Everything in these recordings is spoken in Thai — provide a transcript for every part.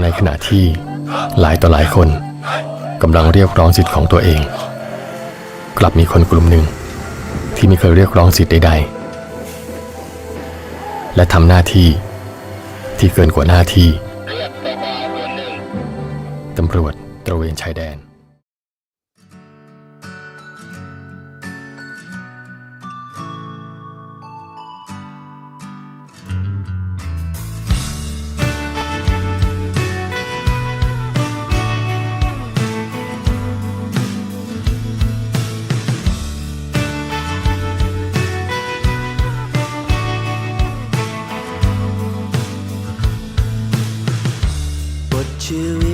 ในขณะที่หลายต่อหลายคนกำลังเรียกร้องสิทธิ์ของตัวเอง กลับมีคนกลุ่มหนึ่ง ที่ไม่เคยเรียกร้องสิทธิ์ใดๆ และทำหน้าที่ที่เกินกว่าหน้าที่ตำรวจตระเวนชายแดน บ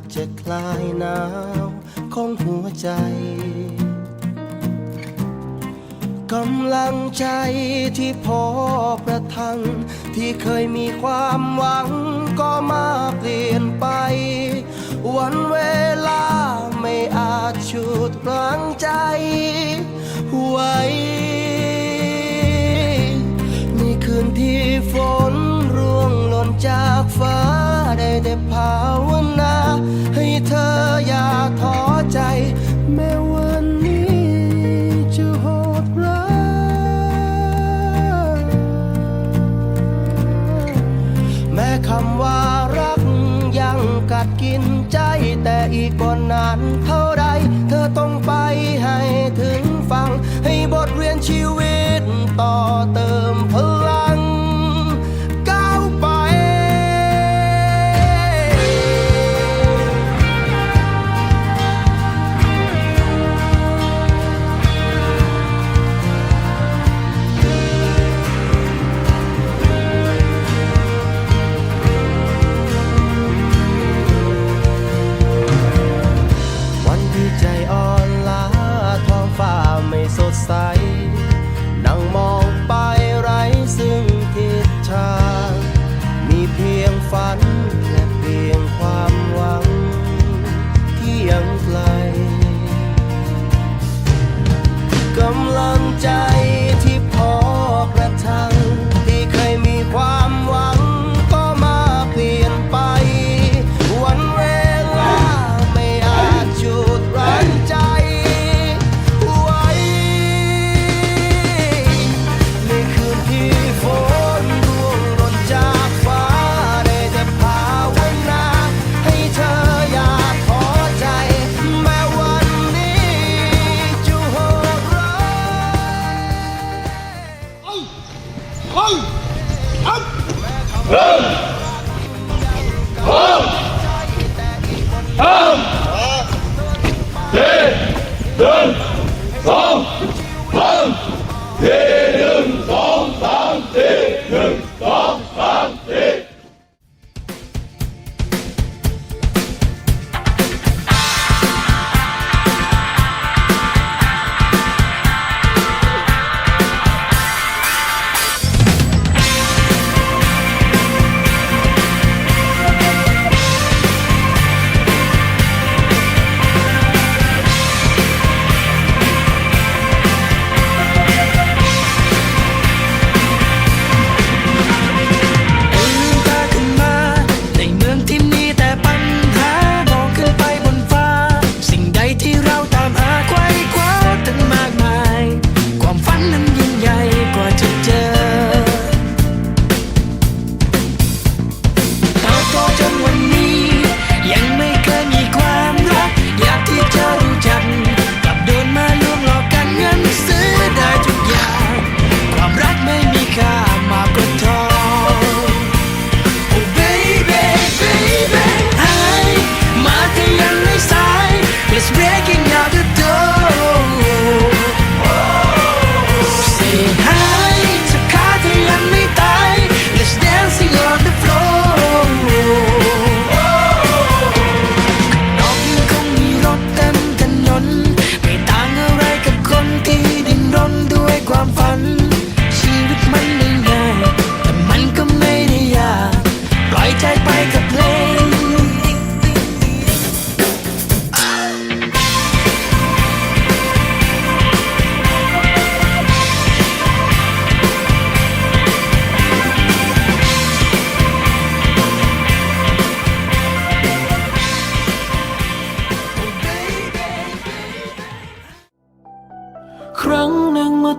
จะคลายหนาวของหัวใจกำลังใจที่พอประทัง ที่เคยมีความหวังก็มาเปลี่ยนไป วันเวลาไม่อาจฉุดรั้งใจไว้ อย่าท้อใจ แม้วันนี้จะโหดร้ายแม้คำว่ารักยังกัดกินใจ แต่อีกบนนานเท่าไร เธอต้องไปให้ถึงฟัง ให้บทเรียนชีวิตต่อเติมพลัง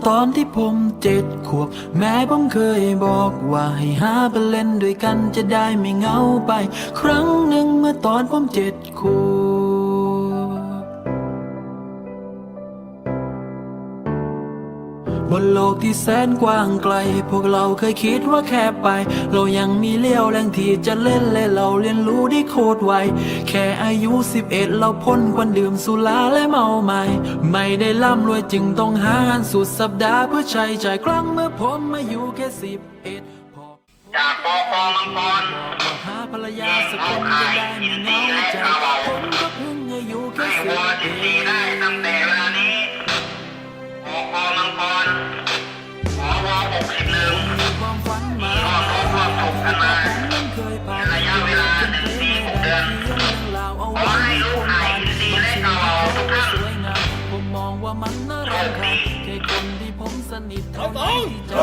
ตอนที่ผมเจ็ดขวบ แม่ผมเคยบอกว่าให้หาไปเล่นด้วยกันจะได้ไม่เหงาไป ครั้งหนึ่งเมื่อตอนผมเจ็ดขวบ บนโลกที่แสนกว้างไกล พวกเราเคยคิดว่าแค่ไป เรายังมีเลี้ยวแรงที่จะเล่นและเราเรียนรู้ได้โคตรไว แค่อายุ 11 เราพ้นควันดื่มสุราและเมาใหม่ ไม่ได้ร่ำรวยจึงต้องหางานสุดสัปดาห์เพื่อใช้จ่ายครั้งเมื่อผมมาอยู่แค่11พอจากปอปอมังกรหาภรรยาสักคนจะได้ไม่เหงาใจผมก็เพิ่งอายุแค่ให้สิวับวกินดีได้ตั้งแต่เวลานี้ปอปอมังกร นมาเคยผ่านระยะเวลาหนึ่งปีหกเดือนเรื่องราเอาขอให้ลูกหายอินทรีย์และกเหล่าทุกท่านสวยงมองว่ามันน่ารำคาญแค่คนที่ผมสนิทเท่านั้นที่จะ